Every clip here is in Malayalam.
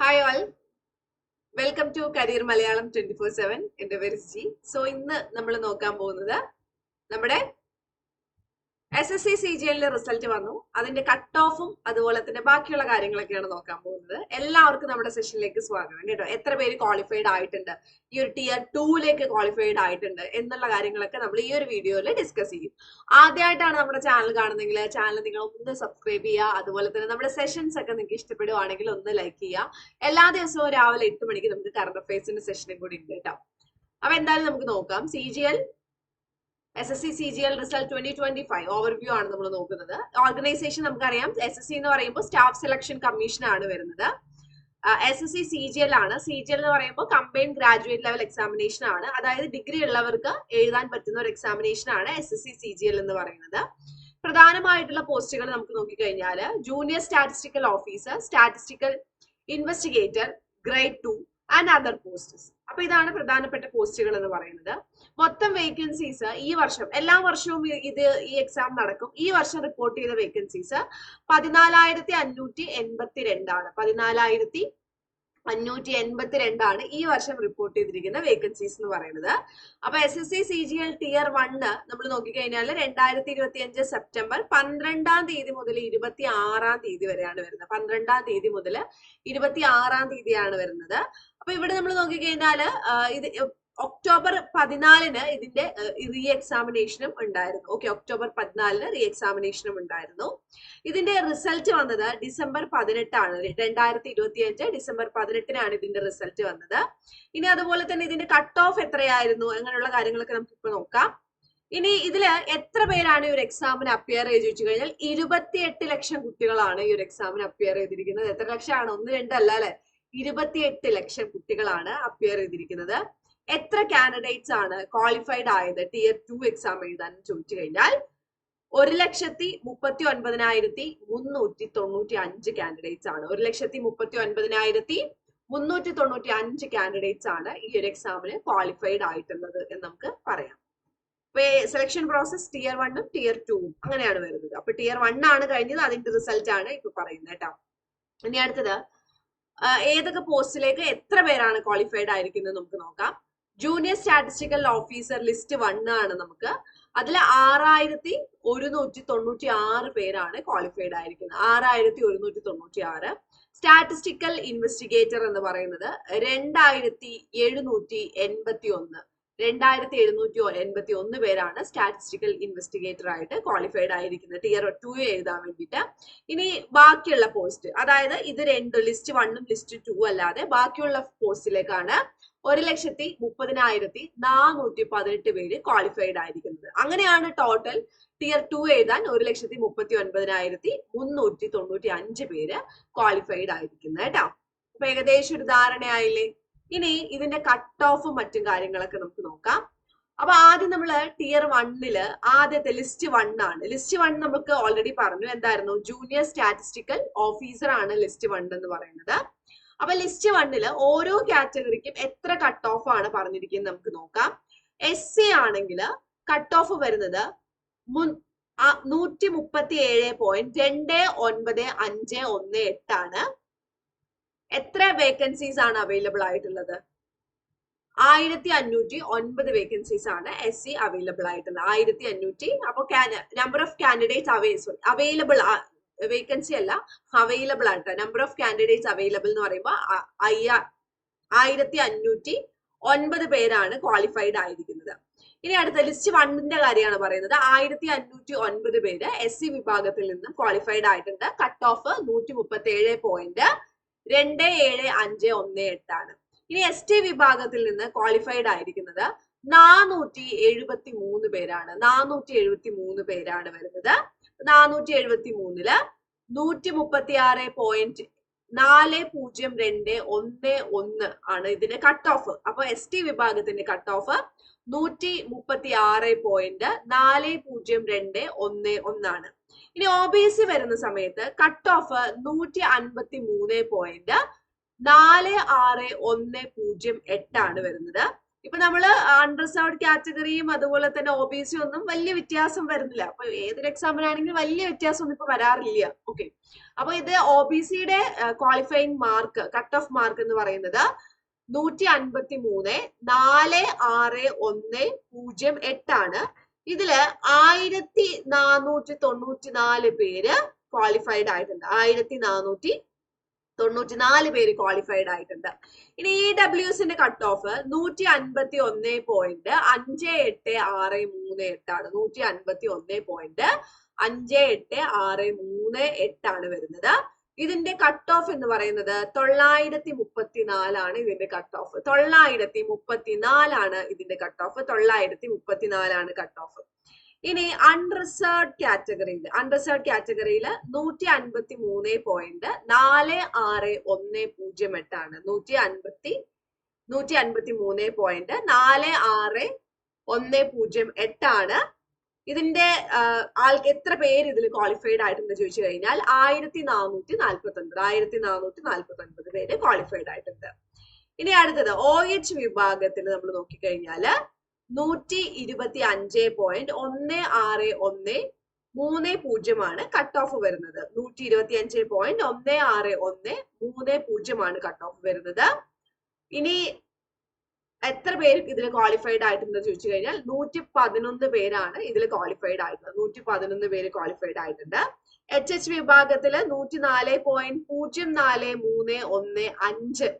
Hi all welcome to career Malayalam twenty four seven എന്റെ പേര് ജി സോ ഇന്ന് നമ്മൾ നോക്കാൻ പോകുന്നത് നമ്മുടെ S S C C G എല്ലിന്റെ റിസൾട്ട് വന്നു. അതിന്റെ കട്ട് ഓഫും അതുപോലെ തന്നെ ബാക്കിയുള്ള കാര്യങ്ങളൊക്കെയാണ് നോക്കാൻ പോകുന്നത്. എല്ലാവർക്കും നമ്മുടെ സെഷനിലേക്ക് സ്വാഗതം. കേട്ടോ എത്ര പേര് ക്വാളിഫൈഡ് ആയിട്ടുണ്ട്? ഈ ഒരു ടിയർ ടൂയിലേക്ക് ക്വാളിഫൈഡ് ആയിട്ടുണ്ട് എന്നുള്ള കാര്യങ്ങളൊക്കെ നമ്മൾ ഈ ഒരു വീഡിയോയിൽ ഡിസ്കസ് ചെയ്യും. ആദ്യമായിട്ടാണ് നമ്മുടെ ചാനൽ കാണുന്നെങ്കിൽ ചാനൽ നിങ്ങൾ ഒന്ന് സബ്സ്ക്രൈബ് ചെയ്യുക. അതുപോലെ തന്നെ നമ്മുടെ സെഷൻസ് ഒക്കെ നിങ്ങൾക്ക് ഇഷ്ടപ്പെടുവാണെങ്കിൽ ഒന്ന് ലൈക്ക് ചെയ്യുക. എല്ലാ ദിവസവും രാവിലെ എട്ട് മണിക്ക് നമുക്ക് കറണ്ട് അഫയേഴ്സിന്റെ സെഷനും കൂടി ഉണ്ട് കേട്ടോ. അപ്പൊ എന്തായാലും നമുക്ക് നോക്കാം. C G L S S C C G L result twenty twenty five overview ആണ് നമ്മൾ നോക്കുന്നത്. ഓർഗനൈസേഷൻ നമുക്കറിയാം. എസ് എസ് സി എന്ന് പറയുമ്പോൾ സ്റ്റാഫ് സെലക്ഷൻ കമ്മീഷൻ ആണ് വരുന്നത്. S S C C G L ആണ്. സി ജി എൽ എന്ന് പറയുമ്പോൾ കമ്പൈൻഡ് ഗ്രാജുവേറ്റ് ലെവൽ എക്സാമിനേഷൻ ആണ്. അതായത് ഡിഗ്രി ഉള്ളവർക്ക് എഴുതാൻ പറ്റുന്ന ഒരു എക്സാമിനേഷൻ ആണ് S S C C G L എന്ന് പറയുന്നത്. പ്രധാനമായിട്ടുള്ള പോസ്റ്റുകൾ നമുക്ക് നോക്കിക്കഴിഞ്ഞാൽ junior statistical officer statistical investigator grade two and other posts അപ്പൊ ഇതാണ് പ്രധാനപ്പെട്ട പോസ്റ്റുകൾ എന്ന് പറയുന്നത്. മൊത്തം വേക്കൻസീസ് ഈ വർഷം എല്ലാ വർഷവും ഇത് ഈ എക്സാം നടക്കും. ഈ വർഷം റിപ്പോർട്ട് ചെയ്ത വേക്കൻസീസ് പതിനാലായിരത്തി അഞ്ഞൂറ്റി എൺപത്തി രണ്ടാണ് പതിനാലായിരത്തി അഞ്ഞൂറ്റി എൺപത്തി രണ്ടാണ് ഈ വർഷം റിപ്പോർട്ട് ചെയ്തിരിക്കുന്ന വേക്കൻസീസ് എന്ന് പറയുന്നത്. അപ്പൊ S S C C G L tier one നമ്മൾ നോക്കിക്കഴിഞ്ഞാൽ രണ്ടായിരത്തി ഇരുപത്തി അഞ്ച് സെപ്റ്റംബർ പന്ത്രണ്ടാം തീയതി മുതൽ ഇരുപത്തി ആറാം തീയതി വരെയാണ് വരുന്നത്. പന്ത്രണ്ടാം തീയതി മുതൽ ഇരുപത്തി ആറാം തീയതിയാണ് വരുന്നത്. അപ്പൊ ഇവിടെ നമ്മൾ നോക്കിക്കഴിഞ്ഞാൽ ആ, ഇത് ഒക്ടോബർ പതിനാലിന് ഇതിന്റെ റീ എക്സാമിനേഷനും ഉണ്ടായിരുന്നു. ഓക്കെ ഒക്ടോബർ പതിനാലിന് റീ എക്സാമിനേഷനും ഉണ്ടായിരുന്നു. ഇതിന്റെ റിസൾട്ട് വന്നത് ഡിസംബർ പതിനെട്ടാണ്. രണ്ടായിരത്തി ഇരുപത്തി അഞ്ച് ഡിസംബർ പതിനെട്ടിനാണ് ഇതിന്റെ റിസൾട്ട് വന്നത്. ഇനി അതുപോലെ തന്നെ ഇതിന്റെ കട്ട് ഓഫ് എത്രയായിരുന്നു? അങ്ങനെയുള്ള കാര്യങ്ങളൊക്കെ നമുക്ക് ഇപ്പൊ നോക്കാം. ഇനി ഇതിൽ എത്ര പേരാണ് ഈ ഒരു എക്സാമിന് അപ്പിയർ ചെയ്ത് ചോദിച്ചു കഴിഞ്ഞാൽ ഇരുപത്തിയെട്ട് ലക്ഷം കുട്ടികളാണ് ഈ ഒരു എക്സാമിന് അപ്പിയർ ചെയ്തിരിക്കുന്നത്. എത്ര ലക്ഷമാണ്? ഒന്ന് രണ്ടല്ല അല്ലെ? ഇരുപത്തിയെട്ട് ലക്ഷം കുട്ടികളാണ് അപ്പിയർ ചെയ്തിരിക്കുന്നത്. എത്ര കാൻഡിഡേറ്റ്സ് ആണ് ക്വാളിഫൈഡ് ആയത് ടിയർ ടു എക്സാം എഴുതാൻ ചോദിച്ചു കഴിഞ്ഞാൽ ഒരു ലക്ഷത്തി മുപ്പത്തി ഒൻപതിനായിരത്തി മുന്നൂറ്റി തൊണ്ണൂറ്റി അഞ്ച് കാൻഡിഡേറ്റ്സ് ആണ്. ഒരു ലക്ഷത്തി മുപ്പത്തി ഒൻപതിനായിരത്തി മുന്നൂറ്റി തൊണ്ണൂറ്റി അഞ്ച് കാൻഡിഡേറ്റ്സ് ആണ് ഈ ഒരു എക്സാമിന് ക്വാളിഫൈഡ് ആയിട്ടുള്ളത് എന്ന് നമുക്ക് പറയാം. സെലക്ഷൻ പ്രോസസ് ടിയർ വണ്ണും ടിയർ ടൂവും അങ്ങനെയാണ് വരുന്നത്. അപ്പൊ ടിയർ വൺ ആണ് കഴിഞ്ഞത് അതിന്റെ റിസൾട്ട് ആണ് ഇപ്പൊ പറയുന്നത് കേട്ടോ. ഇനി അടുത്തത് ഏതൊക്കെ പോസ്റ്റിലേക്ക് എത്ര പേരാണ് ക്വാളിഫൈഡ് ആയിരിക്കുന്നത് നമുക്ക് നോക്കാം. Junior statistical officer list one ആണ് നമുക്ക്. അതിൽ ആറായിരത്തി ഒരുന്നൂറ്റി തൊണ്ണൂറ്റി ആറ് പേരാണ് ക്വാളിഫൈഡ് ആയിരിക്കുന്നത്. ആറായിരത്തി ഒരുന്നൂറ്റി തൊണ്ണൂറ്റി ആറ് സ്റ്റാറ്റിസ്റ്റിക്കൽ ഇൻവെസ്റ്റിഗേറ്റർ എന്ന് പറയുന്നത് രണ്ടായിരത്തി എഴുന്നൂറ്റി എൺപത്തി ഒന്ന് രണ്ടായിരത്തി എഴുന്നൂറ്റി എൺപത്തി ഒന്ന് പേരാണ് സ്റ്റാറ്റിസ്റ്റിക്കൽ ഇൻവെസ്റ്റിഗേറ്റർ ആയിട്ട് ക്വാളിഫൈഡ് ആയിരിക്കുന്നത്. ടിയർ ടു എഴുതാൻ വേണ്ടിയിട്ട്. ഇനി ബാക്കിയുള്ള പോസ്റ്റ് അതായത് ഇത് രണ്ട് ലിസ്റ്റ് വണ്ണും ലിസ്റ്റ് ടു അല്ലാതെ ബാക്കിയുള്ള പോസ്റ്റിലേക്കാണ് ഒരു ലക്ഷത്തി മുപ്പതിനായിരത്തി നാനൂറ്റി പതിനെട്ട് പേര് ക്വാളിഫൈഡ് ആയിരിക്കുന്നത്. അങ്ങനെയാണ് ടോട്ടൽ ടിയർ ടു എഴുതാൻ ഒരു ലക്ഷത്തി മുപ്പത്തി ഒൻപതിനായിരത്തി മുന്നൂറ്റി തൊണ്ണൂറ്റി അഞ്ച് പേര് ക്വാളിഫൈഡ് ആയിരിക്കുന്നത് കേട്ടോ. അപ്പൊ ഏകദേശം ഒരു ധാരണയായില്ലേ? ഇനി ഇതിന്റെ കട്ട് ഓഫും മറ്റും കാര്യങ്ങളൊക്കെ നമുക്ക് നോക്കാം. അപ്പൊ ആദ്യം നമ്മൾ ടിയർ വണ്ണിൽ ആദ്യത്തെ ലിസ്റ്റ് വൺ ആണ്. ലിസ്റ്റ് വൺ നമുക്ക് ഓൾറെഡി പറഞ്ഞു. എന്തായിരുന്നു? ജൂനിയർ സ്റ്റാറ്റിസ്റ്റിക്കൽ ഓഫീസർ ആണ് ലിസ്റ്റ് വൺ എന്ന് പറയുന്നത്. അപ്പൊ ലിസ്റ്റ് വണ്ണിൽ ഓരോ കാറ്റഗറിക്കും എത്ര കട്ട് ഓഫ് ആണ് പറഞ്ഞിരിക്കുന്നത് നമുക്ക് നോക്കാം. എസ് സി ആണെങ്കിൽ കട്ട് ഓഫ് വരുന്നത് നൂറ്റി മുപ്പത്തി ഏഴ് പോയിന്റ് രണ്ട് ഒൻപത് അഞ്ച് ഒന്ന് എട്ടാണ് എത്ര വേക്കൻസീസ് ആണ് അവൈലബിൾ ആയിട്ടുള്ളത്? ആയിരത്തി അഞ്ഞൂറ്റി ഒൻപത് വേക്കൻസീസ് ആണ് എസ് സി അവൈലബിൾ ആയിട്ടുള്ളത് ആയിരത്തി അഞ്ഞൂറ്റി അപ്പൊ number of candidate Avvai available vacancy അല്ല അവൈലബിൾ ആയിട്ട് നമ്പർ ഓഫ് കാൻഡിഡേറ്റ്സ് അവൈലബിൾ എന്ന് പറയുമ്പോൾ ആയിരത്തി അഞ്ഞൂറ്റി ഒൻപത് പേരാണ് ക്വാളിഫൈഡ് ആയിരിക്കുന്നത്. ഇനി അടുത്ത ലിസ്റ്റ് വണ്ണിന്റെ കാര്യമാണ് പറയുന്നത്. ആയിരത്തി അഞ്ഞൂറ്റി ഒൻപത് പേര് എസ് സി വിഭാഗത്തിൽ നിന്നും ക്വാളിഫൈഡ് ആയിട്ടുണ്ട്. കട്ട് ഓഫ് നൂറ്റി മുപ്പത്തി ഏഴ് പോയിന്റ് രണ്ട് ഏഴ് അഞ്ച് ഒന്ന് എട്ടാണ് ഇനി എസ് ടി വിഭാഗത്തിൽ നിന്ന് ക്വാളിഫൈഡ് ആയിരിക്കുന്നത് നാനൂറ്റി എഴുപത്തി മൂന്ന് പേരാണ്. നാനൂറ്റി എഴുപത്തി മൂന്ന് പേരാണ് വരുന്നത്. നാനൂറ്റി എഴുപത്തി മൂന്നിൽ നൂറ്റി മുപ്പത്തി ആറ് പോയിന്റ് നാല് പൂജ്യം രണ്ട് ഒന്ന് ഒന്ന് ആണ് ഇതിന്റെ കട്ട് ഓഫ് അപ്പൊ എസ് ടി വിഭാഗത്തിന്റെ കട്ട് ഓഫ് നൂറ്റി മുപ്പത്തി ആറ് പോയിന്റ് നാല് പൂജ്യം രണ്ട് ഒന്ന് ഒന്നാണ്. ഇനി ഒ ബി സി വരുന്ന സമയത്ത് കട്ട് ഓഫ് നൂറ്റി അൻപത്തി മൂന്ന് പോയിന്റ് നാല് ആറ് ഒന്ന് പൂജ്യം എട്ടാണ് വരുന്നത്. ഇപ്പൊ നമ്മൾ അൺറിസർവ്ഡ് കാറ്റഗറിയും അതുപോലെ തന്നെ ഒ ബി സി ഒന്നും വലിയ വ്യത്യാസം വരുന്നില്ല. അപ്പൊ ഏതൊരു എക്സാമിനാണെങ്കിലും വലിയ വ്യത്യാസം ഒന്നും ഇപ്പൊ വരാറില്ല. ഓക്കെ അപ്പൊ ഇത് ഒ ബി സിയുടെ qualifying mark cut off mark എന്ന് പറയുന്നത് നൂറ്റി അൻപത്തി മൂന്ന് നാല് ആറ് ഒന്ന് പൂജ്യം എട്ടാണ്. ഇതിൽ ആയിരത്തി നാനൂറ്റി തൊണ്ണൂറ്റി നാല് പേര് ക്വാളിഫൈഡ് ആയിട്ടുണ്ട്. ആയിരത്തി നാനൂറ്റി തൊണ്ണൂറ്റി നാല് പേര് ക്വാളിഫൈഡ് ആയിട്ടുണ്ട്. ഇനി ഇ ഡബ്ല്യു എസിന്റെ കട്ട് ഓഫ് നൂറ്റി അൻപത്തി ഒന്ന് പോയിന്റ് അഞ്ച് എട്ട് ആറ് മൂന്ന് എട്ടാണ്. നൂറ്റി അൻപത്തി ഒന്ന് പോയിന്റ് അഞ്ച് എട്ട് ആറ് മൂന്ന് എട്ടാണ് വരുന്നത്. ഇതിന്റെ കട്ട് ഓഫ് എന്ന് പറയുന്നത് തൊള്ളായിരത്തി മുപ്പത്തിനാലാണ് ഇതിന്റെ കട്ട് ഓഫ് തൊള്ളായിരത്തി മുപ്പത്തിനാലാണ് ഇതിന്റെ കട്ട് ഓഫ് തൊള്ളായിരത്തി മുപ്പത്തിനാലാണ് കട്ട് ഓഫ് ഇനി അൺറിസേർഡ് കാറ്റഗറിയിൽ അൺറിസേർഡ് കാറ്റഗറിയിൽ നൂറ്റി അൻപത്തി മൂന്ന് പോയിന്റ് നാല് ആറ് ഒന്ന് പൂജ്യം എട്ടാണ്. നൂറ്റി അൻപത്തി നൂറ്റി അൻപത്തി മൂന്ന് പോയിന്റ് നാല് ആറ് ഒന്ന് പൂജ്യം എട്ടാണ്. ഇതിന്റെ ആൾക്ക് എത്ര പേര് ഇതിൽ ക്വാളിഫൈഡ് ആയിട്ടുണ്ട് ചോദിച്ചു കഴിഞ്ഞാൽ ആയിരത്തി നാനൂറ്റി നാൽപ്പത്തി ഒൻപത് ആയിരത്തി നാനൂറ്റി നാൽപ്പത്തി ഒൻപത് പേര് ക്വാളിഫൈഡ് ആയിട്ടുണ്ട്. ഇനി അടുത്തത് ഒ എച്ച് വിഭാഗത്തിൽ നമ്മൾ നോക്കിക്കഴിഞ്ഞാൽ നൂറ്റി ഇരുപത്തി അഞ്ച് പോയിന്റ് ഒന്ന് ആറ് ഒന്ന് മൂന്ന് പൂജ്യമാണ് കട്ട് ഓഫ് വരുന്നത്. നൂറ്റി ഇരുപത്തി അഞ്ച് പോയിന്റ് ഒന്ന് ആറ് ഒന്ന് മൂന്ന് പൂജ്യമാണ് കട്ട് ഓഫ് വരുന്നത്. ഇനി എത്ര പേര് ഇതിൽ ക്വാളിഫൈഡ് ആയിട്ടുണ്ടെന്ന് ചോദിച്ചു കഴിഞ്ഞാൽ നൂറ്റി പതിനൊന്ന് പേരാണ് ഇതിൽ ക്വാളിഫൈഡ് ആയിട്ടുള്ളത്. നൂറ്റി പതിനൊന്ന് പേര് ക്വാളിഫൈഡ് ആയിട്ടുണ്ട്. എച്ച് എച്ച് വിഭാഗത്തിൽ നൂറ്റി നാല് പോയിന്റ് പൂജ്യം നാല് മൂന്ന് ഒന്ന് അഞ്ച്.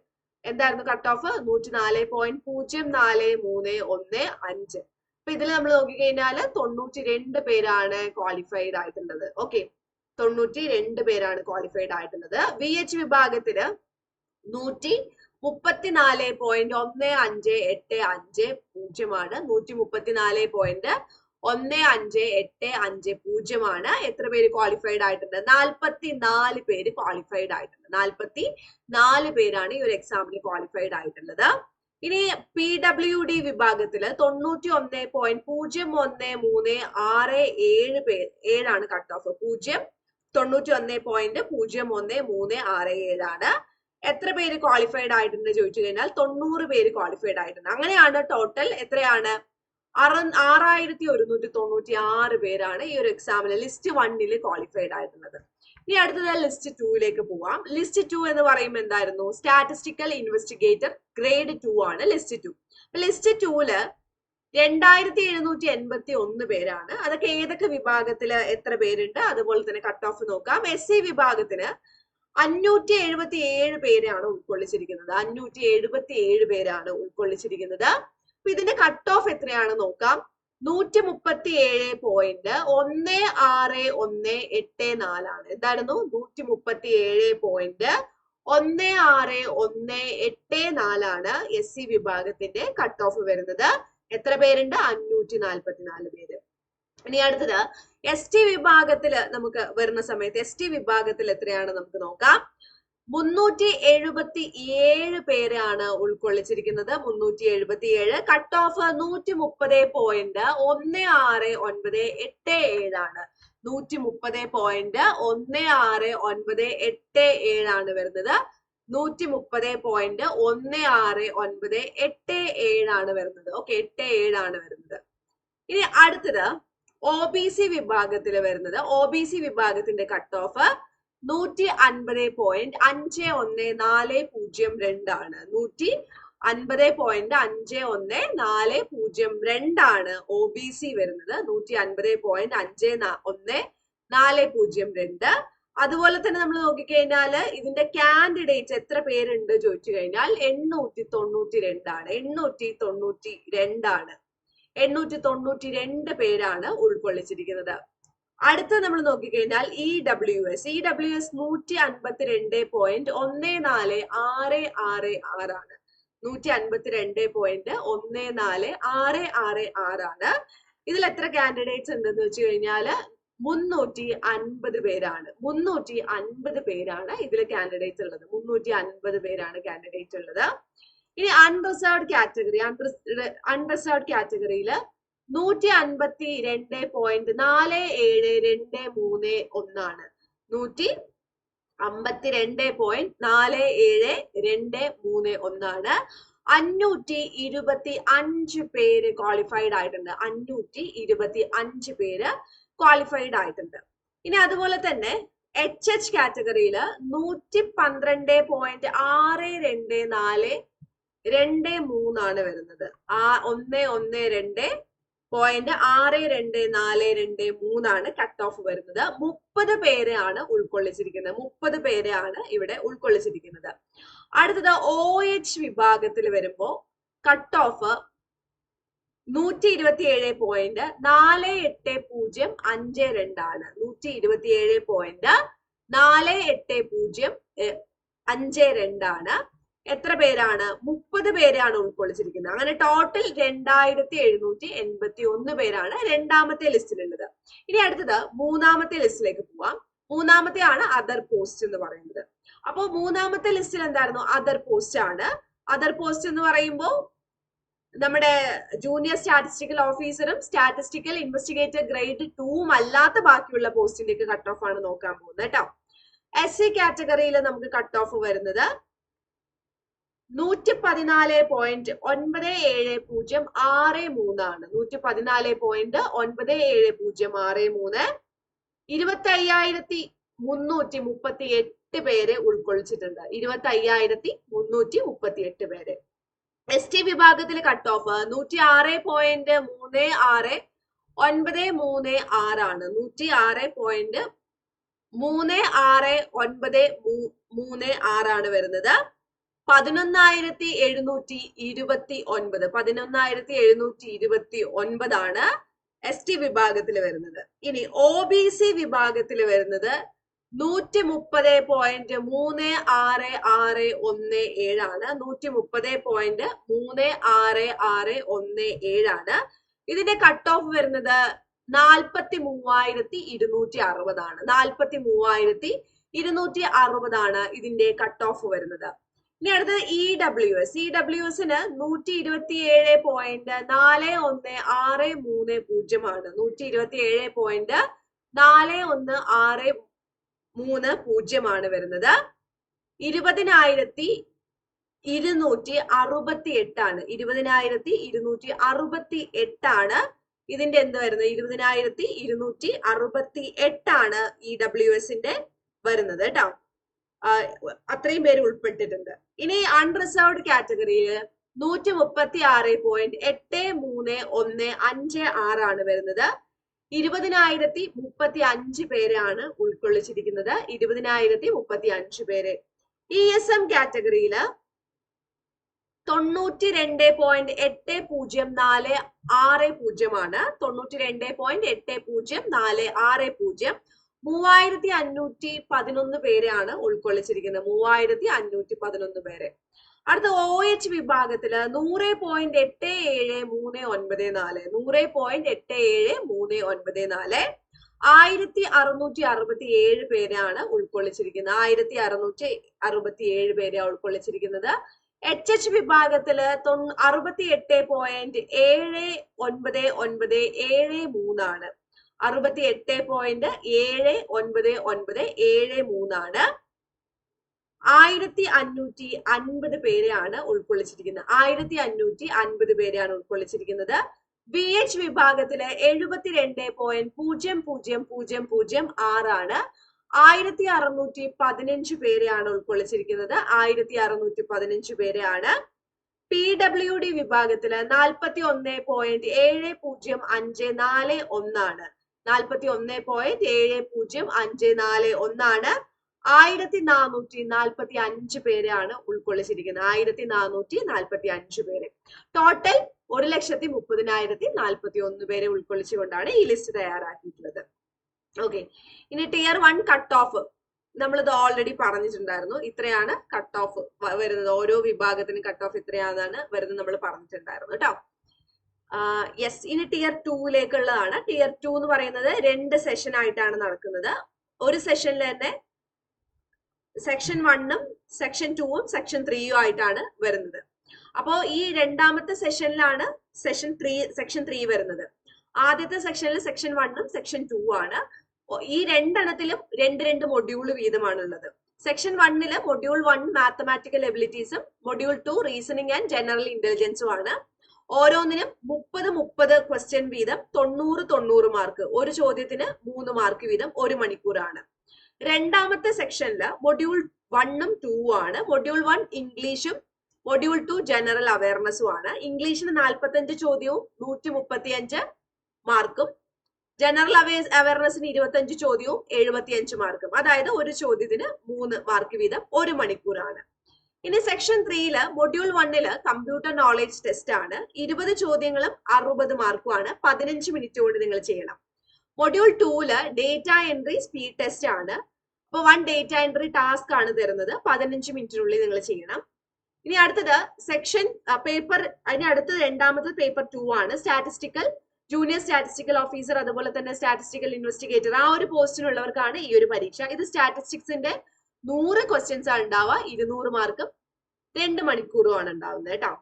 എന്തായിരുന്നു കട്ട് ഓഫ് നൂറ്റി നാല് പോയിന്റ് പൂജ്യം നാല് മൂന്ന് ഒന്ന് അഞ്ച്. അപ്പൊ ഇതിൽ നമ്മൾ നോക്കിക്കഴിഞ്ഞാൽ തൊണ്ണൂറ്റി രണ്ട് പേരാണ് ക്വാളിഫൈഡ് ആയിട്ടുള്ളത്. ഓക്കെ തൊണ്ണൂറ്റി രണ്ട് പേരാണ് ക്വാളിഫൈഡ് ആയിട്ടുള്ളത്. വി എച്ച് വിഭാഗത്തിൽ നൂറ്റി മുപ്പത്തിനാല് പോയിന്റ് ഒന്ന് അഞ്ച് എട്ട് അഞ്ച് പൂജ്യമാണ്. നൂറ്റി മുപ്പത്തിനാല് പോയിന്റ് ഒന്ന് അഞ്ച് എട്ട് അഞ്ച് പൂജ്യമാണ്. എത്ര പേര് ക്വാളിഫൈഡ് ആയിട്ടുണ്ട്? നാൽപ്പത്തി നാല് പേര് ക്വാളിഫൈഡ് ആയിട്ടുണ്ട്. നാൽപ്പത്തി നാല് പേരാണ് ഈ ഒരു എക്സാമിന് ക്വാളിഫൈഡ് ആയിട്ടുള്ളത്. ഇനി പി ഡബ്ല്യു ഡി വിഭാഗത്തിൽ തൊണ്ണൂറ്റി ഒന്ന് പോയിന്റ് പൂജ്യം ഒന്ന് മൂന്ന് ആറ് ഏഴ് പേര് ഏഴാണ് കട്ട് ഓഫ് പൂജ്യം തൊണ്ണൂറ്റി ഒന്ന് പോയിന്റ് പൂജ്യം ഒന്ന് മൂന്ന് ആറ് ഏഴാണ്. എത്ര പേര് ക്വാളിഫൈഡ് ആയിട്ടുണ്ട് ചോദിച്ചു കഴിഞ്ഞാൽ തൊണ്ണൂറ് പേര് ക്വാളിഫൈഡ് ആയിട്ടുണ്ട്. അങ്ങനെയാണ് ടോട്ടൽ എത്രയാണ്? അറ ആറായിരത്തി ഒരുന്നൂറ്റി തൊണ്ണൂറ്റി ആറ് പേരാണ് ഈ ഒരു എക്സാമിന് ലിസ്റ്റ് വണ്ണിൽ ക്വാളിഫൈഡ് ആയിട്ടുള്ളത്. ഇനി അടുത്തത് ലിസ്റ്റ് ടൂയിലേക്ക് പോവാം. ലിസ്റ്റ് ടു എന്ന് പറയുമ്പോൾ എന്തായിരുന്നു? സ്റ്റാറ്റിസ്റ്റിക്കൽ ഇൻവെസ്റ്റിഗേറ്റർ ഗ്രേഡ് ടു ആണ് ലിസ്റ്റ് ടു ലിസ്റ്റ് ടൂൽ രണ്ടായിരത്തി എഴുന്നൂറ്റി എൺപത്തി ഒന്ന് പേരാണ്. അതൊക്കെ ഏതൊക്കെ വിഭാഗത്തിൽ എത്ര പേരുണ്ട്? അതുപോലെ തന്നെ കട്ട് ഓഫ് നോക്കാം. എസ് സി വിഭാഗത്തിന് അഞ്ഞൂറ്റി എഴുപത്തി ഏഴ് പേരാണ് ഉൾക്കൊള്ളിച്ചിരിക്കുന്നത്. അഞ്ഞൂറ്റി എഴുപത്തി ഏഴ് പേരാണ് ഉൾക്കൊള്ളിച്ചിരിക്കുന്നത്. അപ്പൊ ഇതിന്റെ കട്ട് ഓഫ് എത്രയാണ് നോക്കാം. നൂറ്റി മുപ്പത്തി ഏഴ് പോയിന്റ് ഒന്ന് ആറ് ഒന്ന് എട്ട് നാലാണ്. എന്തായിരുന്നു? നൂറ്റി മുപ്പത്തി ഏഴ് പോയിന്റ് ഒന്ന് ആറ് ഒന്ന് എട്ട് നാലാണ് എസ് സി വിഭാഗത്തിന്റെ കട്ട് ഓഫ് വരുന്നത്. എത്ര പേരുണ്ട്? അഞ്ഞൂറ്റി നാൽപ്പത്തിനാല് പേര്. ഇനി അടുത്തത് എസ് ടി വിഭാഗത്തിൽ നമുക്ക് വരുന്ന സമയത്ത് എസ് ടി വിഭാഗത്തിൽ എത്രയാണ് നമുക്ക് നോക്കാം? മുന്നൂറ്റി എഴുപത്തി ഏഴ് പേരാണ് ഉൾക്കൊള്ളിച്ചിരിക്കുന്നത്. മുന്നൂറ്റി എഴുപത്തി ഏഴ് കട്ട് ഓഫ് നൂറ്റി മുപ്പത് പോയിന്റ് ഒന്ന് ആറ് ഒൻപത് എട്ട് ഏഴാണ് നൂറ്റി മുപ്പത് പോയിന്റ് ഒന്ന് ആറ് ഒൻപത് എട്ട് ഏഴാണ് വരുന്നത്. നൂറ്റി മുപ്പത് പോയിന്റ് ഒന്ന് ആറ് ഒൻപത് എട്ട് ഏഴാണ് വരുന്നത്. ഓക്കെ എട്ട് ഏഴാണ് വരുന്നത്. ഇനി അടുത്തത് ഒ ബി സി വിഭാഗത്തിൽ വരുന്നത്. ഒ ബി സി വിഭാഗത്തിന്റെ കട്ട് ഓഫ് നൂറ്റി അൻപത് പോയിന്റ് അഞ്ച് ഒന്ന് നാല് പൂജ്യം രണ്ടാണ് നൂറ്റി അൻപത് പോയിന്റ് അഞ്ച് ഒന്ന് നാല് പൂജ്യം രണ്ടാണ് ഒ ബി സി വരുന്നത്. നൂറ്റി അൻപത് പോയിന്റ് അഞ്ച് ഒന്ന് നാല് പൂജ്യം രണ്ട്. അതുപോലെ തന്നെ നമ്മൾ നോക്കിക്കഴിഞ്ഞാൽ ഇതിന്റെ കാൻഡിഡേറ്റ് എത്ര പേരുണ്ട് ചോദിച്ചു കഴിഞ്ഞാൽ എണ്ണൂറ്റി തൊണ്ണൂറ്റി രണ്ടാണ് എണ്ണൂറ്റി തൊണ്ണൂറ്റി രണ്ടാണ് എണ്ണൂറ്റി തൊണ്ണൂറ്റി രണ്ട് പേരാണ് ഉൾക്കൊള്ളിച്ചിരിക്കുന്നത്. അടുത്ത നമ്മൾ നോക്കിക്കഴിഞ്ഞാൽ E W S E W S നൂറ്റി അൻപത്തിരണ്ട് പോയിന്റ് ഒന്ന് നാല് ആറ് ആറ് ആറാണ് നൂറ്റി അൻപത്തിരണ്ട് പോയിന്റ് ഒന്ന് നാല് ആറ് ആറ് ആറാണ് ഇതിൽ എത്ര കാൻഡിഡേറ്റ്സ് ഉണ്ടെന്ന് വെച്ച് കഴിഞ്ഞാൽ മുന്നൂറ്റി അൻപത് പേരാണ്. മുന്നൂറ്റി അൻപത് പേരാണ് ഇതിൽ കാൻഡിഡേറ്റ്സ് ഉള്ളത്. മുന്നൂറ്റി അൻപത് പേരാണ് കാൻഡിഡേറ്റ് ഉള്ളത്. ഇനി അൺറിസർവ്ഡ് കാറ്റഗറി അൺറിസർവ്ഡ് കാറ്റഗറിയിൽ നൂറ്റി അൻപത്തി രണ്ട് പോയിന്റ് നാല് ഏഴ് രണ്ട് മൂന്ന് ഒന്നാണ്. നൂറ്റി അമ്പത്തി രണ്ട് പോയിന്റ് നാല് ഏഴ് രണ്ട് മൂന്ന് ഒന്നാണ്. അഞ്ഞൂറ്റി ഇരുപത്തി അഞ്ച് പേര് ക്വാളിഫൈഡ് ആയിട്ടുണ്ട്. അഞ്ഞൂറ്റി ഇരുപത്തി അഞ്ച് പേര് ക്വാളിഫൈഡ് ആയിട്ടുണ്ട്. ഇനി അതുപോലെ തന്നെ എച്ച് എച്ച് കാറ്റഗറിയിൽ നൂറ്റി പന്ത്രണ്ട് പോയിന്റ് ആറ് രണ്ട് നാല് രണ്ട് മൂന്നാണ് വരുന്നത്. ആ ഒന്ന് ഒന്ന് രണ്ട് പോയിന്റ് ആറ് രണ്ട് നാല് രണ്ട് മൂന്നാണ് കട്ട് ഓഫ് വരുന്നത്. മുപ്പത് പേരെയാണ് ഉൾക്കൊള്ളിച്ചിരിക്കുന്നത്. മുപ്പത് പേരെയാണ് ഇവിടെ ഉൾക്കൊള്ളിച്ചിരിക്കുന്നത്. അടുത്തത് ഒ എച്ച് വിഭാഗത്തിൽ വരുമ്പോ കട്ട് ഓഫ് നൂറ്റി ഇരുപത്തി ഏഴ് പോയിന്റ് നാല് എട്ട് പൂജ്യം അഞ്ച് രണ്ടാണ്. നൂറ്റി ഇരുപത്തി ഏഴ് പോയിന്റ് നാല് എട്ട് പൂജ്യം അഞ്ച് രണ്ടാണ്. എത്ര പേരാണ്? മുപ്പത് പേരാണ് ഉൾക്കൊള്ളിച്ചിരിക്കുന്നത്. അങ്ങനെ ടോട്ടൽ രണ്ടായിരത്തി എഴുന്നൂറ്റി എൺപത്തി ഒന്ന് പേരാണ് രണ്ടാമത്തെ ലിസ്റ്റിലുള്ളത്. ഇനി അടുത്തത് മൂന്നാമത്തെ ലിസ്റ്റിലേക്ക് പോവാം. മൂന്നാമത്തെ ആണ് അതർ പോസ്റ്റ് എന്ന് പറയുന്നത്. അപ്പോൾ മൂന്നാമത്തെ ലിസ്റ്റിൽ എന്തായിരുന്നു? അതർ പോസ്റ്റ് ആണ്. അതർ പോസ്റ്റ് എന്ന് പറയുമ്പോൾ നമ്മുടെ ജൂനിയർ സ്റ്റാറ്റിസ്റ്റിക്കൽ ഓഫീസറും സ്റ്റാറ്റിസ്റ്റിക്കൽ ഇൻവെസ്റ്റിഗേറ്റർ ഗ്രേഡ് ടൂവും അല്ലാത്ത ബാക്കിയുള്ള പോസ്റ്റിന്റെയൊക്കെ കട്ട് ഓഫ് ആണ് നോക്കാൻ പോകുന്നത് കേട്ടോ. എസ് സി കാറ്റഗറിയിൽ നമുക്ക് കട്ട് ഓഫ് വരുന്നത് നൂറ്റി പതിനാല് പോയിന്റ് ഒൻപത് ഏഴ് പൂജ്യം ആറ് മൂന്നാണ് നൂറ്റി പതിനാല് പോയിന്റ് ഒൻപത് ഏഴ് പൂജ്യം ആറ് മൂന്ന്. ഇരുപത്തി അയ്യായിരത്തി മുന്നൂറ്റി മുപ്പത്തി എട്ട് പേരെ ഉൾക്കൊള്ളിച്ചിട്ടുണ്ട്. ഇരുപത്തി അയ്യായിരത്തി മുന്നൂറ്റി മുപ്പത്തി എട്ട് പേര്. എസ് ടി വിഭാഗത്തിൽ കട്ട് ഓഫ് നൂറ്റി ആറ് പോയിന്റ് മൂന്ന് ആറ് ഒൻപത് മൂന്ന് ആറാണ് നൂറ്റി ആറ് പോയിന്റ് മൂന്ന് ആറ് ഒൻപത് മൂന്ന് ആറാണ് വരുന്നത്. പതിനൊന്നായിരത്തി എഴുന്നൂറ്റി ഇരുപത്തി ഒൻപത് പതിനൊന്നായിരത്തി എഴുന്നൂറ്റി ഇരുപത്തി ഒൻപതാണ് എസ് ടി വിഭാഗത്തിൽ വരുന്നത്. ഇനി ഒ ബി സി വിഭാഗത്തിൽ വരുന്നത് നൂറ്റി മുപ്പത് പോയിന്റ് മൂന്ന് ആറ് ആറ് ഒന്ന് ഏഴാണ്. നൂറ്റി മുപ്പത് പോയിന്റ് മൂന്ന് ആറ് ആറ് ഒന്ന് ഏഴാണ്. ഇതിന്റെ കട്ട് ഓഫ് വരുന്നത് നാൽപ്പത്തി മൂവായിരത്തി ഇരുന്നൂറ്റി അറുപതാണ് നാൽപ്പത്തി മൂവായിരത്തി ഇരുന്നൂറ്റി അറുപതാണ് ഇതിന്റെ കട്ട് ഓഫ് വരുന്നത്. ഇനി അടുത്തത് E W S E W എസിന് നൂറ്റി ഇരുപത്തി ഏഴ് പോയിന്റ് നാല് ഒന്ന് ആറ് മൂന്ന് പൂജ്യം ആണ് നൂറ്റി ഇരുപത്തി ഏഴ് പോയിന്റ് നാല് ഒന്ന് ആറ് മൂന്ന് പൂജ്യമാണ് വരുന്നത്. ഇരുപതിനായിരത്തി ഇരുന്നൂറ്റി അറുപത്തി എട്ടാണ് ഇരുപതിനായിരത്തി ഇരുന്നൂറ്റി അറുപത്തി എട്ടാണ് ഇതിന്റെ എന്ത് വരുന്നത്? ഇരുപതിനായിരത്തി ഇരുന്നൂറ്റി അറുപത്തി എട്ടാണ് ഇ ഡബ്ല്യു എസിന്റെ വരുന്നത് കേട്ടോ അത്രയും പേര് ഉൾപ്പെട്ടിട്ടുണ്ട്. ഇനി അൺറിസർവ്ഡ് കാറ്റഗറിയിൽ നൂറ്റി മുപ്പത്തി ആറ് പോയിന്റ് എട്ട് മൂന്ന് ഒന്ന് അഞ്ച് ആറാണ് വരുന്നത്. ഇരുപതിനായിരത്തി മുപ്പത്തി അഞ്ച് പേരാണ് ഉൾക്കൊള്ളിച്ചിരിക്കുന്നത്. ഇരുപതിനായിരത്തി മുപ്പത്തി അഞ്ച് പേര്. ഇ എസ് എം കാറ്റഗറിയിൽ തൊണ്ണൂറ്റി രണ്ട് പോയിന്റ് എട്ട് പൂജ്യം നാല് ആറ് പൂജ്യമാണ് തൊണ്ണൂറ്റി രണ്ട് പോയിന്റ് എട്ട് പൂജ്യം നാല് ആറ് പൂജ്യം. മൂവായിരത്തി അഞ്ഞൂറ്റി പതിനൊന്ന് പേരെയാണ് ഉൾക്കൊള്ളിച്ചിരിക്കുന്നത്. മൂവായിരത്തി അഞ്ഞൂറ്റി പതിനൊന്ന് പേരെ. അടുത്ത ഒ എച്ച് വിഭാഗത്തിൽ നൂറ് പോയിന്റ് എട്ട് ഏഴ് മൂന്ന് ഒൻപത് നാല്. നൂറ് പോയിന്റ് എട്ട് ഏഴ് മൂന്ന് ഒൻപത് നാല്. ആയിരത്തി അറുന്നൂറ്റി അറുപത്തി ഏഴ് പേരാണ് ഉൾക്കൊള്ളിച്ചിരിക്കുന്നത്. ആയിരത്തി അറുന്നൂറ്റി അറുപത്തി ഏഴ് പേരെ ഉൾക്കൊള്ളിച്ചിരിക്കുന്നത്. എച്ച് എച്ച് വിഭാഗത്തിൽ അറുപത്തി എട്ട് പോയിന്റ് ഏഴ് ഒൻപത് ഒൻപത് ഏഴ് മൂന്നാണ്. അറുപത്തി എട്ട് പോയിന്റ് ഏഴ് ഒൻപത് ഒൻപത് ഏഴ് മൂന്നാണ്. ആയിരത്തി അഞ്ഞൂറ്റി അൻപത് പേരെയാണ് ഉൾക്കൊള്ളിച്ചിരിക്കുന്നത്. ആയിരത്തി അഞ്ഞൂറ്റി അൻപത് പേരെയാണ് ഉൾക്കൊള്ളിച്ചിരിക്കുന്നത്. ബി എച്ച് വിഭാഗത്തിലെ എഴുപത്തിരണ്ട് പോയിന്റ് പൂജ്യം പൂജ്യം പൂജ്യം പൂജ്യം ആറാണ്. ആയിരത്തി അറുന്നൂറ്റി പതിനഞ്ച് പേരെയാണ് ഉൾക്കൊള്ളിച്ചിരിക്കുന്നത്. ആയിരത്തി അറുന്നൂറ്റി പതിനഞ്ച് പേരെയാണ്. പി ഡബ്ല്യു ഡി വിഭാഗത്തിൽ നാൽപ്പത്തി ഒന്ന് പോയിന്റ് ഏഴ് പൂജ്യം അഞ്ച് നാല് ഒന്നാണ്. നാൽപ്പത്തി ഒന്ന് പോയിന്റ് ഏഴ് പൂജ്യം അഞ്ച് നാല് ഒന്നാണ്. ആയിരത്തി നാനൂറ്റി നാൽപ്പത്തി അഞ്ച് പേരെയാണ് ഉൾക്കൊള്ളിച്ചിരിക്കുന്നത്. ആയിരത്തി നാനൂറ്റി നാൽപ്പത്തി അഞ്ച് പേര്. ടോട്ടൽ ഒരു ലക്ഷത്തി മുപ്പതിനായിരത്തി നാൽപ്പത്തി ഒന്ന് പേരെ ഉൾക്കൊള്ളിച്ചുകൊണ്ടാണ് ഈ ലിസ്റ്റ് തയ്യാറാക്കിയിട്ടുള്ളത്. ഓക്കെ ഇനി ടിയർ വൺ കട്ട് ഓഫ് നമ്മളിത് ഓൾറെഡി പറഞ്ഞിട്ടുണ്ടായിരുന്നു. ഇത്രയാണ് കട്ട് ഓഫ് വരുന്നത്. ഓരോ വിഭാഗത്തിനും കട്ട് ഓഫ് ഇത്രയാണെന്നാണ് വരുന്നത് നമ്മൾ പറഞ്ഞിട്ടുണ്ടായിരുന്നു. കേട്ടോ? യെസ് ഇനി ടിയർ ടൂവിലേക്കുള്ളതാണ് ടിയർ ടു എന്ന് പറയുന്നത് രണ്ട് സെഷൻ ആയിട്ടാണ് നടക്കുന്നത്. ഒരു സെഷനിൽ തന്നെ സെക്ഷൻ വണ്ണും സെക്ഷൻ ടൂവും സെക്ഷൻ ത്രീയും ആയിട്ടാണ് വരുന്നത്. അപ്പോ ഈ രണ്ടാമത്തെ സെഷനിലാണ് സെഷൻ ത്രീ സെക്ഷൻ ത്രീ വരുന്നത്. ആദ്യത്തെ സെക്ഷനിൽ സെക്ഷൻ വണ്ണും സെക്ഷൻ ടുവും ആണ്. ഈ രണ്ടെണ്ണത്തിലും രണ്ട് രണ്ട് മൊഡ്യൂൾ വീതമാണ് ഉള്ളത് സെക്ഷൻ വണ്ണിൽ module one mathematical എബിലിറ്റീസും module two reasoning and general ഇന്റലിജൻസും ആണ്. ഓരോന്നിനും മുപ്പത് മുപ്പത് ക്വസ്റ്റ്യൻ വീതം തൊണ്ണൂറ് തൊണ്ണൂറ് മാർക്ക് ഒരു ചോദ്യത്തിന് മൂന്ന് മാർക്ക് വീതം ഒരു മണിക്കൂറാണ്. രണ്ടാമത്തെ സെക്ഷനിൽ മൊഡ്യൂൾ വണ്ണും ടൂ ആണ്. മൊഡ്യൂൾ വൺ ഇംഗ്ലീഷും മൊഡ്യൂൾ ടു ജനറൽ അവയർനെസ്സും ആണ്. ഇംഗ്ലീഷിന് നാൽപ്പത്തഞ്ച് ചോദ്യവും നൂറ്റി മുപ്പത്തിയഞ്ച് മാർക്കും ജനറൽ അവയർ അവയർനെസ്സിന് ഇരുപത്തഞ്ച് ചോദ്യവും എഴുപത്തിയഞ്ച് മാർക്കും അതായത് ഒരു ചോദ്യത്തിന് മൂന്ന് മാർക്ക് വീതം ഒരു മണിക്കൂറാണ്. ഇനി സെക്ഷൻ ത്രീയിൽ മൊഡ്യൂൾ വണ്ണിൽ കമ്പ്യൂട്ടർ നോളേജ് ടെസ്റ്റ് ആണ്. ഇരുപത് ചോദ്യങ്ങളും അറുപത് മാർക്കുമാണ് പതിനഞ്ച് മിനിറ്റ് കൊണ്ട് നിങ്ങൾ ചെയ്യണം. മൊഡ്യൂൾ ടൂൽ ഡേറ്റ എൻട്രി സ്പീഡ് ടെസ്റ്റ് ആണ്. ഇപ്പൊ വൺ ഡേറ്റ എൻട്രി ടാസ്ക് ആണ് തരുന്നത്. പതിനഞ്ച് മിനിറ്റിനുള്ളിൽ നിങ്ങൾ ചെയ്യണം. ഇനി അടുത്തത് സെക്ഷൻ പേപ്പർ അതിന് അടുത്തത് രണ്ടാമത്തെ പേപ്പർ ടു ആണ്. സ്റ്റാറ്റിസ്റ്റിക്കൽ ജൂനിയർ സ്റ്റാറ്റിസ്റ്റിക്കൽ ഓഫീസർ അതുപോലെ തന്നെ സ്റ്റാറ്റിസ്റ്റിക്കൽ ഇൻവെസ്റ്റിഗേറ്റർ ആ ഒരു പോസ്റ്റിനുള്ളവർക്കാണ് ഈ ഒരു പരീക്ഷ. ഇത് സ്റ്റാറ്റിസ്റ്റിക്സിന്റെ നൂറ് ക്വസ്റ്റ്യൻസ് ആണ് ഉണ്ടാവുക ഇരുന്നൂറ് മാർക്കും രണ്ട് മണിക്കൂറുമാണ് ഉണ്ടാവുന്നത് കേട്ടോ.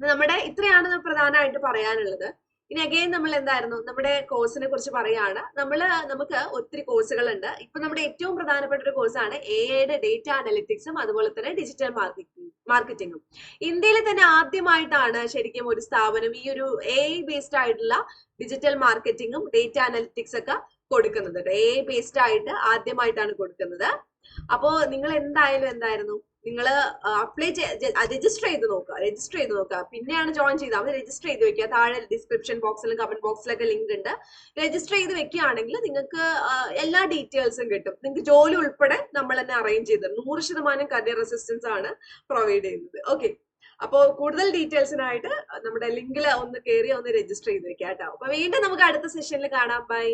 നമ്മുടെ ഇത്രയാണ് പ്രധാനമായിട്ട് പറയാനുള്ളത്. ഇനി അഗെയിൻ നമ്മൾ എന്തായിരുന്നു നമ്മുടെ കോഴ്സിനെ കുറിച്ച് പറയാണ് നമ്മൾ നമുക്ക് ഒത്തിരി കോഴ്സുകളുണ്ട് ഇപ്പൊ നമ്മുടെ ഏറ്റവും പ്രധാനപ്പെട്ട ഒരു കോഴ്സാണ് എ ഐയുടെ ഡേറ്റ അനലിറ്റിക്സും അതുപോലെ തന്നെ ഡിജിറ്റൽ മാർക്കറ്റിംഗ് മാർക്കറ്റിംഗും ഇന്ത്യയിൽ തന്നെ ആദ്യമായിട്ടാണ് ശരിക്കും ഒരു സ്ഥാപനം ഈ ഒരു എ ബേസ്ഡ് ആയിട്ടുള്ള ഡിജിറ്റൽ മാർക്കറ്റിംഗും ഡേറ്റ അനലിറ്റിക്സ് ഒക്കെ കൊടുക്കുന്നത് ഐ ബേസ്ഡ് ആയിട്ട് ആദ്യമായിട്ടാണ് കൊടുക്കുന്നത്. അപ്പോ നിങ്ങൾ എന്തായാലും എന്തായിരുന്നു? നിങ്ങൾ അപ്ലൈ രജിസ്റ്റർ ചെയ്ത് നോക്കുക. രജിസ്റ്റർ ചെയ്ത് നോക്കുക. പിന്നെയാണ് ജോയിൻ ചെയ്താൽ മതി രജിസ്റ്റർ ചെയ്ത് വെക്കുക. താഴെ ഡിസ്ക്രിപ്ഷൻ ബോക്സിലും കമന്റ് ബോക്സിലൊക്കെ ലിങ്ക് ഉണ്ട്. രജിസ്റ്റർ ചെയ്ത് വെക്കുകയാണെങ്കിൽ നിങ്ങൾക്ക് എല്ലാ ഡീറ്റെയിൽസും കിട്ടും. നിങ്ങൾക്ക് ജോലി ഉൾപ്പെടെ നമ്മൾ തന്നെ അറേഞ്ച് ചെയ്ത് നൂറ് ശതമാനം കരിയർ അസിസ്റ്റൻസ് ആണ് പ്രൊവൈഡ് ചെയ്യുന്നത്. ഓക്കെ അപ്പോൾ കൂടുതൽ ഡീറ്റെയിൽസിനായിട്ട് നമ്മുടെ ലിങ്കിൽ ഒന്ന് കയറി ഒന്ന് രജിസ്റ്റർ ചെയ്ത് വെക്കാം കേട്ടോ. അപ്പൊ വീണ്ടും നമുക്ക് അടുത്ത സെഷനിൽ കാണാം. ബൈ